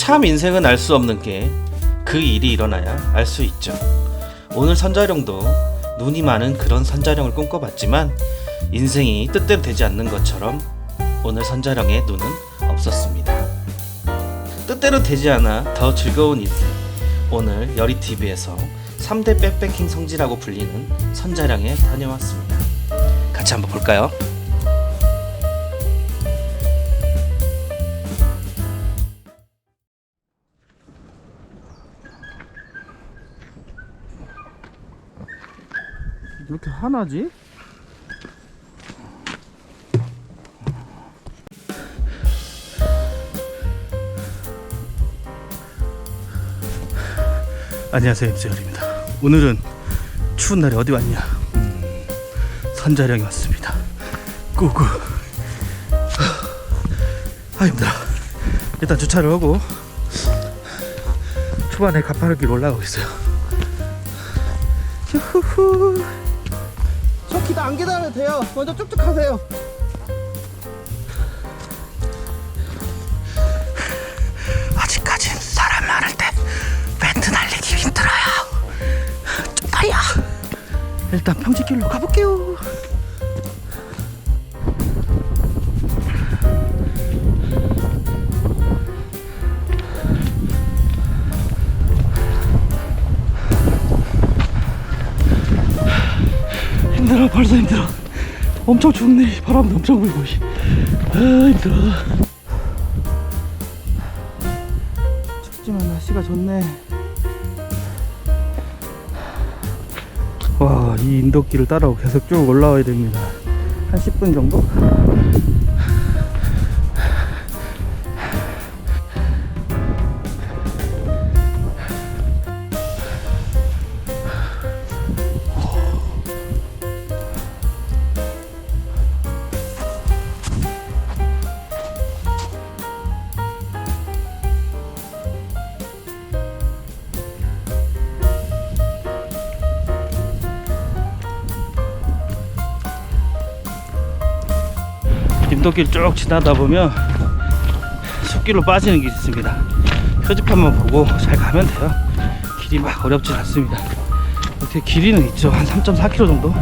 참 인생은 알 수 없는 게 그 일이 일어나야 알 수 있죠. 오늘 선자령도 눈이 많은 그런 선자령을 꿈꿔봤지만 인생이 뜻대로 되지 않는 것처럼 오늘 선자령에 눈은 없었습니다. 뜻대로 되지 않아 더 즐거운 인생. 오늘 여리TV에서 3대 백패킹 성지라고 불리는 선자령에 다녀왔습니다. 같이 한번 볼까요? 이렇게 하나지? 안녕하세요 임재열입니다. 오늘은 추운 날에 어디 왔냐? 음, 선자령이 왔습니다. 꾸꾸. 아 힘들어. 일단 주차를 하고 초반에 가파르길 올라가고 있어요. 유후후. 저 기다 안 기다려도 돼요. 먼저 쭉쭉 하세요. 엄청 춥네 바람도 엄청 불고 씨. 아 힘들어 춥지만 날씨가 좋네. 와, 이 인도길을 따라 계속 쭉 올라와야 됩니다. 한 10분 정도? 인도길 쭉 지나다 보면 숲길로 빠지는 길이 있습니다. 표지판만 보고 잘 가면 돼요. 길이 막 어렵진 않습니다. 어떻게 길이는 있죠. 한 3.4km 정도?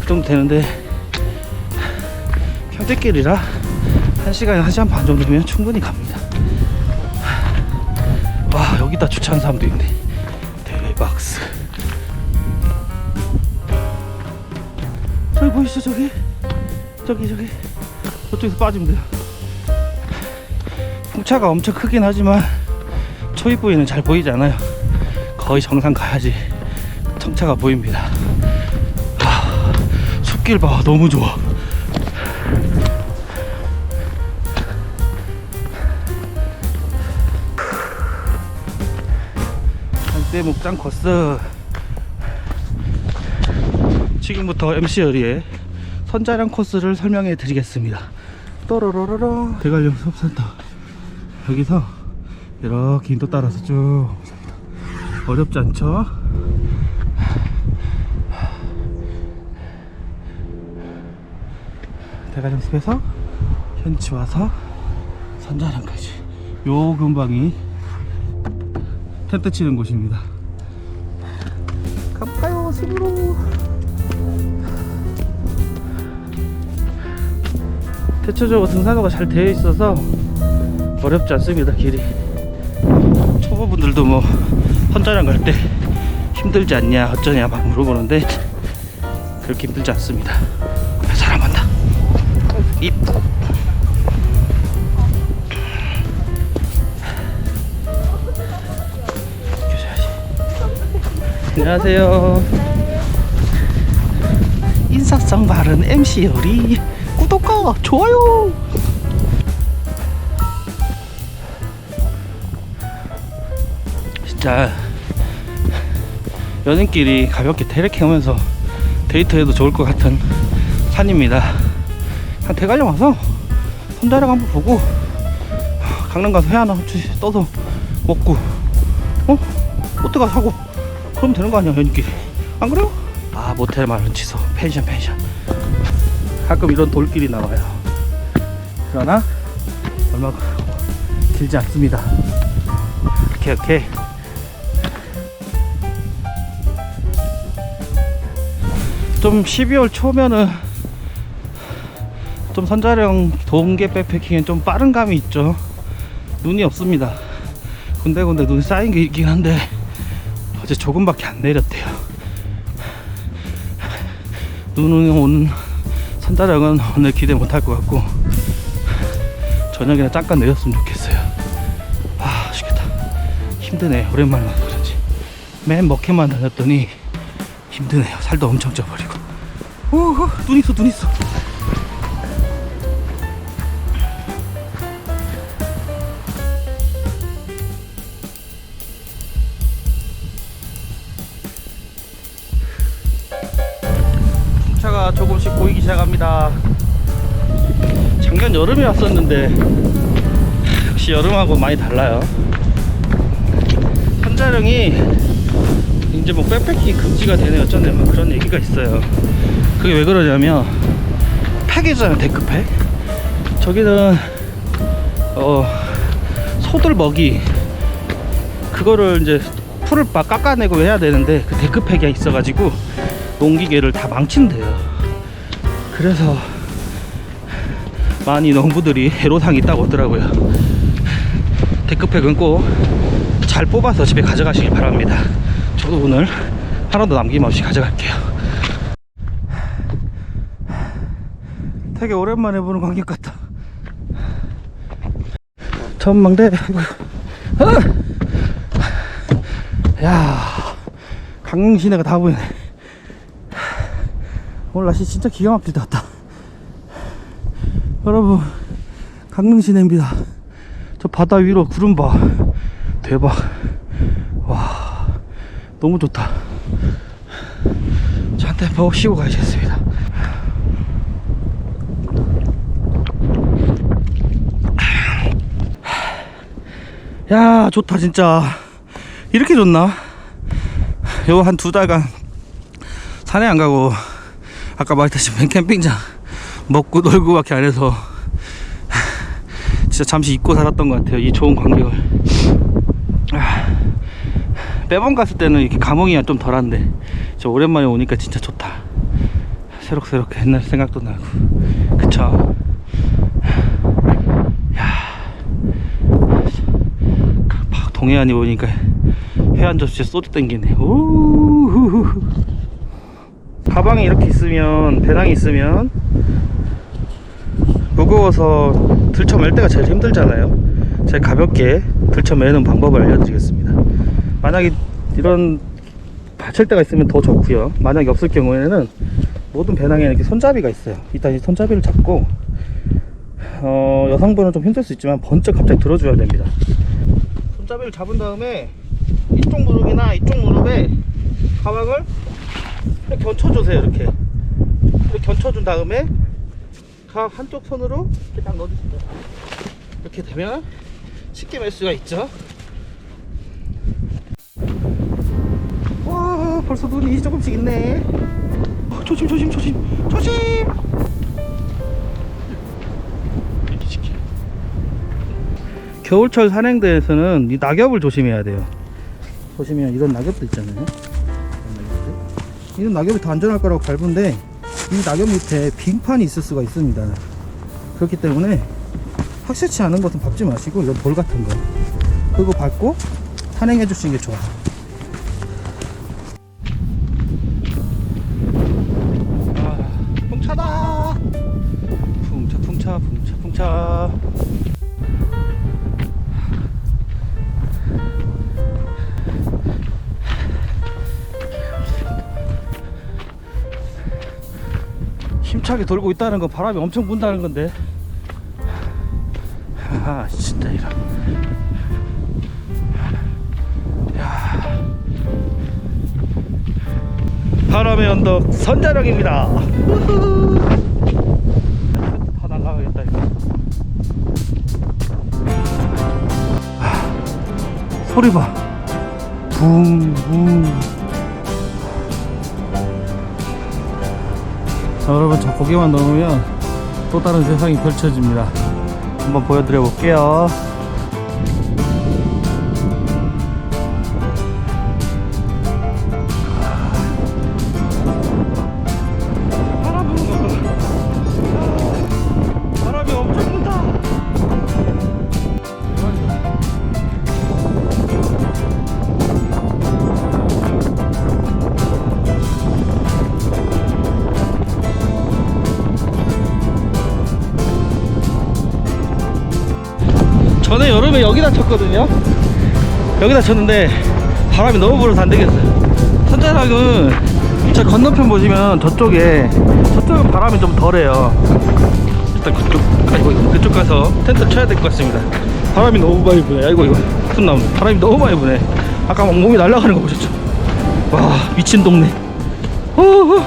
그 정도 되는데 평택길이라 1시간에 1시간 반 정도면 충분히 갑니다. 와 여기다 주차한 사람도 있네. 대박스. 저기 보이시죠 저기? 저기 저기. 저쪽에서 빠지면 돼요. 풍차가 엄청 크긴 하지만 초입 부위는 잘 보이지 않아요. 거의 정상 가야지 청차가 보입니다. 아, 숲길 봐. 너무 좋아. 한때 목장 코스 지금부터 MC 열이의 선자령 코스를 설명해 드리겠습니다. 또로로로로 대관령 수업센터 여기서 이렇게 인도 따라서 쭉. 어렵지 않죠? 대관령 숲에서 현치 와서 선자령까지 요 근방이 텐트 치는 곳입니다. 가봐요 숲으로. 대체적으로 등산로가 잘 되어 있어서 어렵지 않습니다 길이. 초보분들도 뭐 혼자랑 갈 때 힘들지 않냐 어쩌냐 막 물어보는데 그렇게 힘들지 않습니다. 앞에 사람 한다. 입. 안녕하세요. 인사성 바른 MC 요리 구독과 좋아요. 진짜 연인끼리 가볍게 테레킹하면서 데이트해도 좋을 것 같은 산입니다. 한 대관령 와서 선자령 한번 보고 강릉 가서 회 하나 떠서 먹고 어? 가서 사고 그러면 되는 거 아니야 연인끼리. 안 그래요? 아 모텔 말은 취소 펜션 펜션 가끔 이런 돌길이 나와요. 그러나 얼마 길 길지 않습니다. 오케이 오케이. 좀 12월 초면은 좀 선자령 동계 백패킹엔 좀 빠른 감이 있죠. 눈이 없습니다. 군데군데 눈이 쌓인 게 있긴 한데 어제 조금밖에 안 내렸대요. 눈이 오는 선자령은 오늘 기대 못할 것 같고 저녁에는 잠깐 내렸으면 좋겠어요. 아, 죽겠다. 힘드네. 오랜만에 와서 그런지. 맨 먹해만 다녔더니 힘드네요. 살도 엄청 쪄버리고. 우후, 눈 있어, 눈 있어. 차가 조금씩 보이기 시작합니다. 작년 여름에 왔었는데 역시 여름하고 많이 달라요. 선자령이 이제 뭐 백패킹 금지가 되네 어쩌네 뭐 그런 얘기가 있어요. 그게 왜 그러냐면 팩이잖아요 데크팩. 저기는 어 소들 먹이 그거를 이제 풀을 막 깎아내고 해야 되는데 그 데크팩이 있어가지고 농기계를 다 망친대요. 그래서 많이 농부들이 애로사항이 있다고 하더라고요. 데크팩은 꼭 잘 뽑아서 집에 가져가시길 바랍니다. 저도 오늘 하나도 남김없이 가져갈게요. 되게 오랜만에 보는 광경 같다. 전망대. 아! 야, 강릉 시내가 다 보이네. 오늘 날씨 진짜 기가 막히다 왔다. 여러분, 강릉 시내입니다. 저 바다 위로 구름 봐. 대박. 와, 너무 좋다. 저 한테 버 쉬고 가야겠습니다. 야, 좋다, 진짜. 이렇게 좋나? 요 한 두 달간 산에 안 가고, 아까 말했다시피 캠핑장 먹고 놀고밖에 안 해서, 진짜 잠시 잊고 살았던 것 같아요. 이 좋은 광경을. 아, 매번 갔을 때는 이렇게 감흥이 좀 덜한데 저 오랜만에 오니까 진짜 좋다 새록새록 옛날 생각도 나고 그쵸 야막 동해안이 오니까 해안 접시에 소주 땡기네 우 가방에 이렇게 있으면 배낭이 있으면 무거워서 들쳐맬 때가 제일 힘들잖아요. 제가 가볍게 들쳐매는 방법을 알려드리겠습니다. 만약에 이런 받칠 때가 있으면 더 좋고요. 만약에 없을 경우에는 모든 배낭에 이렇게 손잡이가 있어요. 일단 이 손잡이를 잡고 어, 여성분은 좀 힘들 수 있지만 번쩍 갑자기 들어줘야 됩니다. 손잡이를 잡은 다음에 이쪽 무릎이나 이쪽 무릎에 가방을 이렇게 견쳐주세요 이렇게. 이렇게 견쳐준 다음에 가 한쪽 손으로 이렇게 딱 넣어주세요. 이렇게 되면 쉽게 맬 수가 있죠? 와 벌써 눈이 조금씩 있네. 어, 조심 조심 조심 조심! 겨울철 산행대에서는 이 낙엽을 조심해야 돼요. 보시면 이런 낙엽도 있잖아요 이런 낙엽이 더 안전할 거라고 밟은데 이 낙엽 밑에 빙판이 있을 수가 있습니다 그렇기 때문에 확실치 않은 것은 밟지 마시고 이런 돌 같은 거 그거 밟고 산행해 주시는 게 좋아요 아, 풍차다. 풍차, 풍차, 풍차, 풍차. 힘차게 돌고 있다는 건 바람이 엄청 분다는 건데. 아, 진짜 이런. 바람의 언덕 선자령입니다. 아, 소리 봐. 붕붕. 자, 여러분 저 고개만 넘으면 또 다른 세상이 펼쳐집니다. 한번 보여드려 볼게요. 여기다 쳤거든요. 여기다 쳤는데 바람이 너무 불어서 안 되겠어요. 선자락은 저 건너편 보시면 저쪽에 저쪽은 바람이 좀 덜해요. 일단 그쪽 아이고 그쪽 가서 텐트 쳐야 될 것 같습니다. 바람이 너무 많이 부네. 아이고 이거 손 나오네. 바람이 너무 많이 부네. 아까 막 몸이 날아가는 거 보셨죠? 와 미친 동네. 후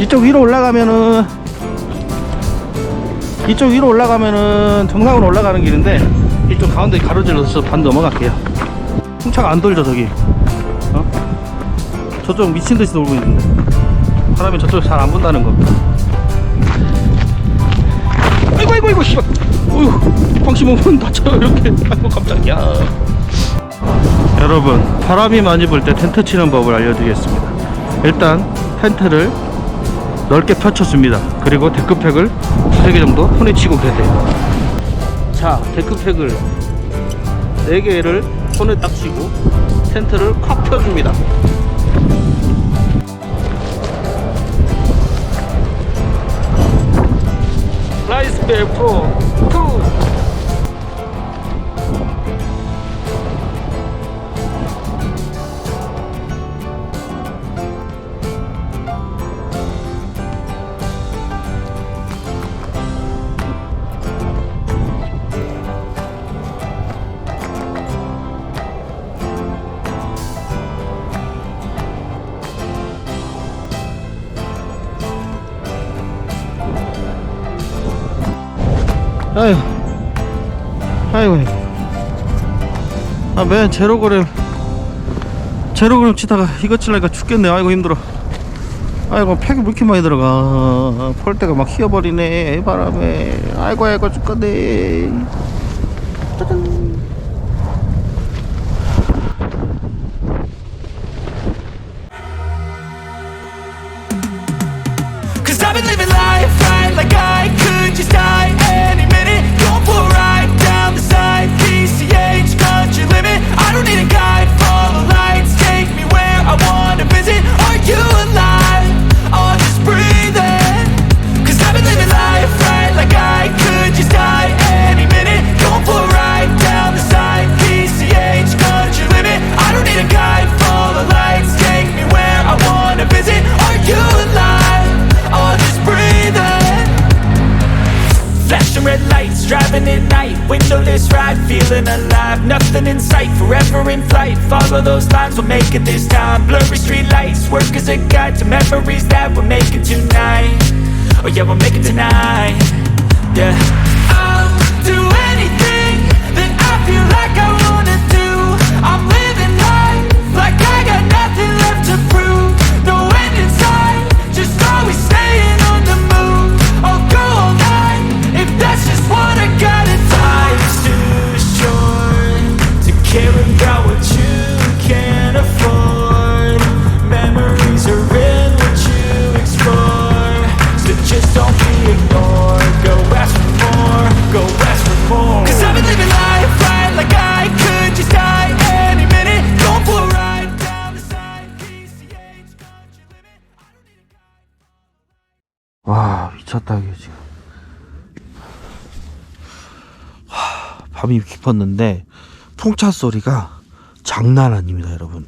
이쪽 위로 올라가면은 이쪽 위로 올라가면은 정상으로 올라가는 길인데 이쪽 가운데 가로질러서 반 넘어갈게요. 풍차가 안 돌죠 저기. 어? 저쪽 미친 듯이 돌고 있는데 바람이 저쪽 잘안 분다는 거. 아이고 아이고 아이고 씨발. 어휴 방심 오면 다쳐요 이렇게. 아이고 깜짝이야. 여러분 바람이 많이 불 때 텐트 치는 법을 알려드리겠습니다. 일단 텐트를 넓게 펼쳤습니다. 그리고 데크팩을 두세 개 정도 손에 쥐고 계세요. 자, 데크팩을 네 개를 손에 딱 쥐고 텐트를 콱 펴줍니다. 라이스벨 프로 아이고, 아, 맨 제로그램, 제로그램 치다가 이거 칠라니까 죽겠네. 아이고, 힘들어. 아이고, 팩이 왜 이렇게 많이 들어가. 폴대가 막 휘어버리네. 바람에. 아이고, 아이고, 죽겠네. 짜잔. Cause I've been living life right like I could just die Windowless ride, feeling alive. Nothing in sight, forever in flight. Follow those lines, we'll make it this time. Blurry street lights, work as a guide To memories that we're making tonight. Oh yeah, we'll make it tonight. Yeah 와 미쳤다 이게 지금. 하, 밤이 깊었는데 풍차 소리가 장난 아닙니다 여러분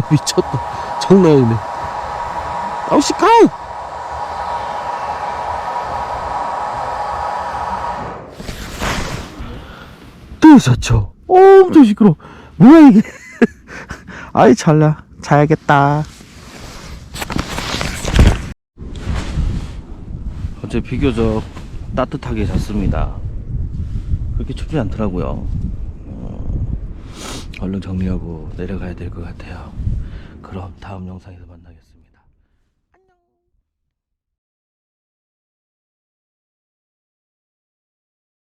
미쳤다. 장난 아니네. 아우 시카우 또 잤죠 엄청 시끄러 뭐야 이게? 아이 잘나 자야겠다. 어제 비교적 따뜻하게 잤습니다. 그렇게 춥지 않더라고요. 어, 얼른 정리하고 내려가야 될 것 같아요. 그럼 다음 영상에서 만나겠습니다.